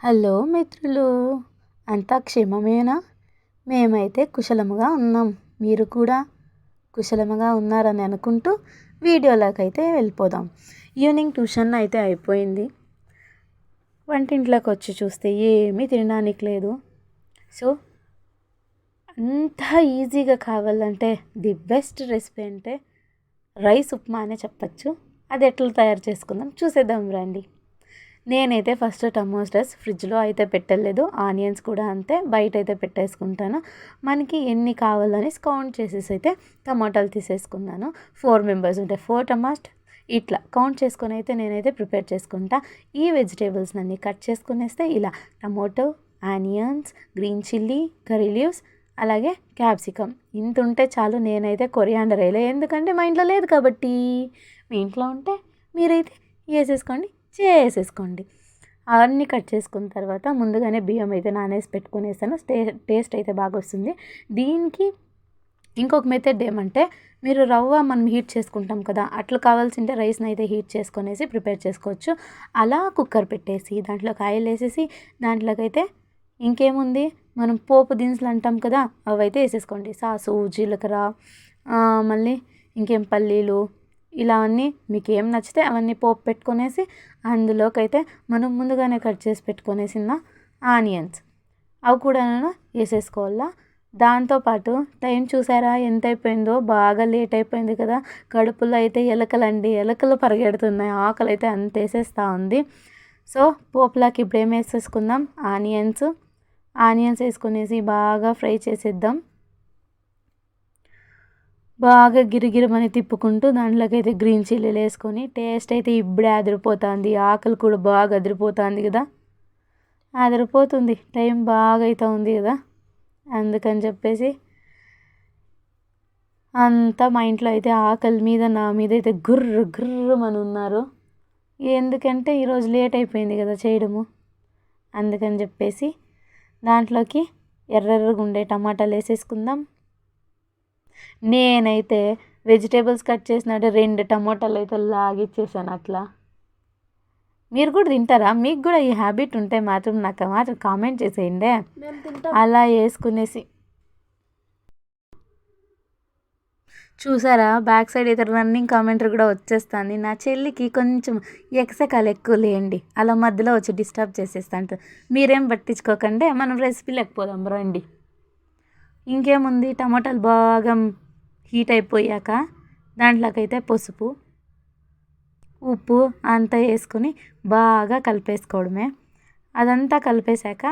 Hello మిత్రులు అంతా క్షేమమేనా? మేమైతే కుశలముగా ఉన్నాం. మీరు కూడా కుశలముగా ఉన్నారని అనుకుంటూ వీడియోలోకి అయితే వెళ్ళిపోదాం. ఈవినింగ్ ట్యూషన్ అయితే అయిపోయింది. వంటింట్లోకి వచ్చి చూస్తే ఏమీ తినడానికి లేదు. సో అంత ఈజీగా కావాలంటే ది బెస్ట్ రెసిపీ అంటే రైస్ ఉప్మా అనే చెప్పచ్చు. అది ఎట్లా తయారు చేసుకుందాం చూసేద్దాం రండి. నేనైతే ఫస్ట్ టమోటాస్ ఫ్రిడ్జ్లో అయితే పెట్టలేదు ఆనియన్స్ కూడా అంతే బయట అయితే పెట్టేసుకుంటాను. మనకి ఎన్ని కావాలని కౌంట్ చేసేసి అయితే టమాటాలు తీసేసుకున్నాను. ఫోర్ మెంబర్స్ ఉంటే ఫోర్ టమాట్ ఇట్లా కౌంట్ చేసుకొని అయితే నేనైతే ప్రిపేర్ చేసుకుంటా. ఈ వెజిటేబుల్స్ అన్ని కట్ చేసుకునేస్తే ఇలా tomato onions green chilli curry leaves అలాగే క్యాప్సికమ్. ఇంత ఉంటే చాలు నేనైతే కొరియాండర్ వేయలే ఎందుకంటే మా ఇంట్లో లేదు కాబట్టి. మీ ఇంట్లో ఉంటే మీరైతే వేసేసుకోండి. చేసేసుకోండి. అవన్నీ కట్ చేసుకున్న తర్వాత ముందుగానే బియ్యం అయితే నానేసి పెట్టుకునేసాను. స్టే టేస్ట్ అయితే బాగా వస్తుంది దీనికి ఇంకొక మెథడ్ ఏమంటే మీరు రవ్వ మనం హీట్ చేసుకుంటాం కదా అట్లా కావాల్సింటే రైస్ని అయితే హీట్ చేసుకునేసి ప్రిపేర్ చేసుకోవచ్చు. అలా కుక్కర్ పెట్టేసి దాంట్లోకి ఆయిల్ వేసేసి దాంట్లోకైతే ఇంకేముంది? మనం పోపు దినుసులు అంటాం కదా అవి అయితే వేసేసుకోండి. సాసు జీలకర్ర మళ్ళీ ఇంకేం పల్లీలు ఇలా అన్నీ మీకు ఏం నచ్చితే అవన్నీ పోపు పెట్టుకొనేసి అందులోకైతే మనం ముందుగానే కట్ చేసి పెట్టుకొనేసిన ఆనియన్స్. అవి కూడా వేసేసుకోవాలా? దాంతోపాటు టైం చూసారా? ఎంత అయిపోయిందో బాగా లేట్ అయిపోయింది కదా. కడుపులో అయితే ఎలకలండి. ఎలకలు పరిగెడుతున్నాయి. ఆకలి అయితే అంత వేసేస్తూ ఉంది. సో పోపులాకి ఇప్పుడు ఏం వేసేసుకుందాం? ఆనియన్స్. ఆనియన్స్ వేసుకునేసి బాగా ఫ్రై చేసేద్దాం. బాగా గిరిగిరమని తిప్పుకుంటూ దాంట్లోకి అయితే గ్రీన్ చిల్లీలు వేసుకొని టేస్ట్ అయితే ఇప్పుడే అదిరిపోతుంది. ఆకలి కూడా బాగా అదిరిపోతుంది కదా. అదిరిపోతుంది. టైం బాగా అవుతా ఉంది కదా. అందుకని చెప్పేసి అంతా మా ఇంట్లో అయితే ఆకలి మీద నా మీద అయితే గుర్రు గుర్రమని ఉన్నారు. ఎందుకంటే ఈరోజు లేట్ అయిపోయింది కదా చేయడము. అందుకని చెప్పేసి దాంట్లోకి ఎర్రెర్రగా ఉండే టమాటాలు వేసేసుకుందాం. నేనైతే వెజిటేబుల్స్ కట్ చేసినట్టు రెండు టమోటాలు అయితే లాగిచ్చేసాను అట్లా. మీరు కూడా తింటారా? మీకు కూడా ఈ హ్యాబిట్ ఉంటే మాత్రం నాకు మాత్రం కామెంట్ చేసేయండి. అలా వేసుకునేసి. చూసారా? బ్యాక్ సైడ్ అయితే రన్నింగ్ కామెంటర్ కూడా వచ్చేస్తుంది. నా చెల్లికి కొంచెం ఎక్సకాలు ఎక్కువ లేండి. అలా మధ్యలో వచ్చి డిస్టర్బ్ చేసేస్తా మీరేం పట్టించుకోకండి. మనం రెసిపీ లేకపోదాం. రండి. ఇంకేముంది? టమాటాలు బాగా హీట్ అయిపోయాక దాంట్లోకైతే పసుపు ఉప్పు అంతా వేసుకొని బాగా కలిపేసుకోవడమే. అదంతా కలిపేశాక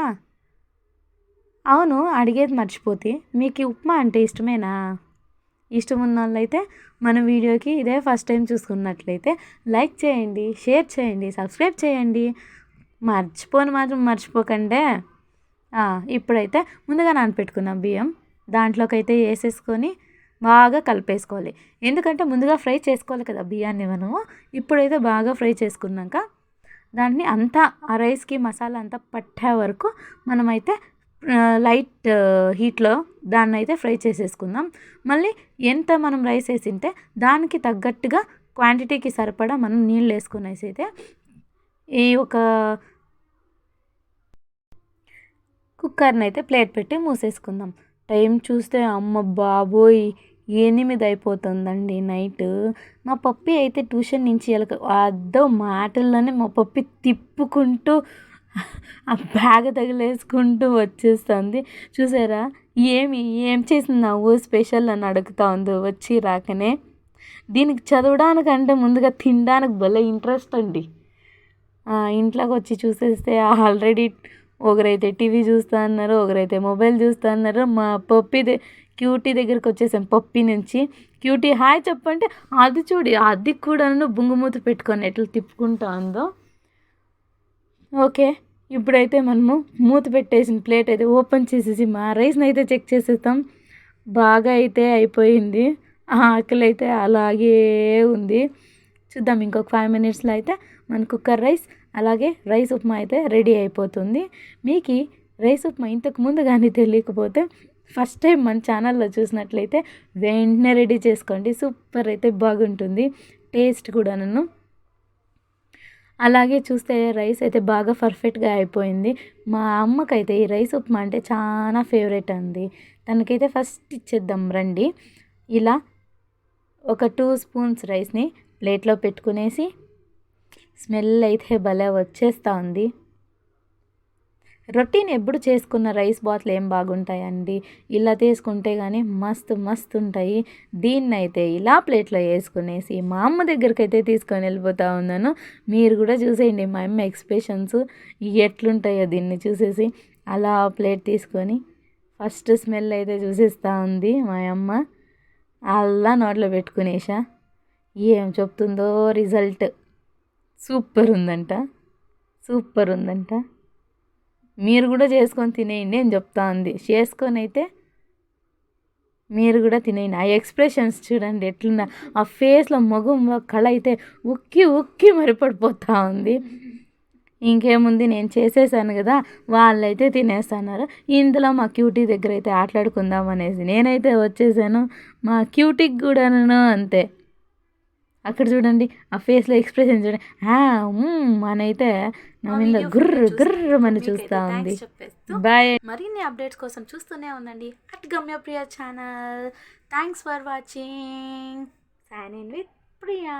అవును అడిగేది మర్చిపోతే. మీకు ఉప్మా అంటే ఇష్టమేనా? ఇష్టం ఉన్న వాళ్ళైతే మన వీడియోకి ఇదే ఫస్ట్ టైం చూసుకున్నట్లయితే లైక్ చేయండి షేర్ చేయండి సబ్స్క్రైబ్ చేయండి. మర్చిపోని మాత్రం మర్చిపోకండే. ఇప్పుడైతే ముందుగా నానపెట్టుకున్నాం బియ్యం. దాంట్లోకైతే వేసేసుకొని బాగా కలిపేసుకోవాలి. ఎందుకంటే ముందుగా ఫ్రై చేసుకోవాలి కదా బియ్యాన్ని మనము. ఇప్పుడైతే బాగా ఫ్రై చేసుకున్నాక దాన్ని అంతా ఆ రైస్కి మసాలా అంతా పట్టే వరకు మనమైతే లైట్ హీట్లో దాన్ని అయితే ఫ్రై చేసేసుకుందాం. మళ్ళీ ఎంత మనం రైస్ వేసింటే దానికి తగ్గట్టుగా క్వాంటిటీకి సరిపడా మనం నీళ్ళు వేసుకునేసి అయితే ఈ ఒక కుక్కర్ని అయితే ప్లేట్ పెట్టి మూసేసుకుందాం. టైం చూస్తే అమ్మ బాబోయ్ ఎనిమిది అయిపోతుందండి నైట్. మా పప్పి అయితే ట్యూషన్ నుంచి వెళ్ళక అద్దో మాటల్లోనే మా పప్పి తిప్పుకుంటూ ఆ బ్యాగ్ తగిలేసుకుంటూ వచ్చేస్తుంది. చూసారా? ఏమి ఏం చేసిందావు స్పెషల్ అని అడుగుతా ఉంది వచ్చి రాకనే. దీనికి చదవడానికంటే ముందుగా తినడానికి భలే ఇంట్రెస్ట్ అండి. ఇంట్లోకి వచ్చి చూసేస్తే ఆల్రెడీ ఒకరైతే టీవీ చూస్తా అన్నారు ఒకరైతే మొబైల్ చూస్తా అన్నారు. మా పప్పి క్యూటీ దగ్గరికి వచ్చేసాం. పప్పి నుంచి క్యూటీ హాయ్ చెప్పంటే అది చూడి అది కూడా బుంగుమూత పెట్టుకొని ఎట్లా తిప్పుకుంటా ఉందో ఓకే ఇప్పుడైతే మనము మూత పెట్టేసిన ప్లేట్ అయితే ఓపెన్ చేసేసి మా రైస్ని అయితే చెక్ చేసేస్తాం. బాగా అయితే అయిపోయింది. ఆకలి అయితే అలాగే ఉంది. చూద్దాం ఇంకొక ఫైవ్ మినిట్స్లో అయితే మన కుక్కర్ రైస్ అలాగే రైస్ ఉప్మా అయితే రెడీ అయిపోతుంది. మీకు రైస్ ఉప్మా ఇంతకు ముందు కానీ తెలియకపోతే ఫస్ట్ టైం మన ఛానల్లో చూసినట్లయితే వెంటనే రెడీ చేసుకోండి. సూపర్ అయితే బాగుంటుంది. టేస్ట్ కూడా నన్ను అలాగే చూస్తే రైస్ అయితే బాగా పర్ఫెక్ట్గా అయిపోయింది. మా అమ్మకైతే ఈ రైస్ ఉప్మా అంటే చాలా ఫేవరెట్ అంది తనకైతే ఫస్ట్ ఇచ్చేద్దాం రండి. ఇలా ఒక టూ స్పూన్స్ రైస్ని ప్లేట్లో పెట్టుకునేసి స్మెల్ అయితే భలే వచ్చేస్తూ ఉంది రొటీన్ ఎప్పుడు చేసుకున్న రైస్ బాత్లు ఏం బాగుంటాయండి? ఇలా తీసుకుంటే కానీ మస్తు మస్తు ఉంటాయి. దీన్ని అయితే ఇలా ప్లేట్లో వేసుకునేసి మా అమ్మ దగ్గరికి అయితే తీసుకొని వెళ్ళిపోతా ఉన్నాను. మీరు కూడా చూసేయండి మా అమ్మ ఎక్స్ప్రెషన్స్ ఎట్లుంటాయో దీన్ని చూసేసి. అలా ప్లేట్ తీసుకొని ఫస్ట్ స్మెల్ అయితే చూసేస్తూ ఉంది మా అమ్మ. అలా నోట్లో పెట్టుకునేసా. ఏం చెప్తుందో రిజల్ట్. సూపర్ ఉందంట సూపర్ ఉందంట మీరు కూడా చేసుకొని తినేయండి అని చెప్తా ఉంది చేసుకొని అయితే మీరు కూడా తినేయండి. ఆ ఎక్స్ప్రెషన్స్ చూడండి ఎట్లున్నా ఆ ఫేస్లో మొగంలో కళ అయితే ఉక్కి ఉక్కి మరిపడిపోతూ ఉంది. ఇంకేముంది? నేను చేసేసాను కదా వాళ్ళైతే తినేస్తున్నారు. ఇందులో మా క్యూటీ దగ్గర అయితే ఆటలాడుకుందాం అనేసి నేనైతే వచ్చేసాను. మా క్యూటీకి కూడాను అంతే. అక్కడ చూడండి ఆ ఫేస్లో ఎక్స్ప్రెషన్ చూడండి. నా మీద గుర్రు గుర్రు అని చూస్తూ ఉంది. బాయ్ మరిన్ని అప్డేట్స్ కోసం చూస్తూనే ఉండండి. At Gamyapriya channel thanks for watching sign in with Priya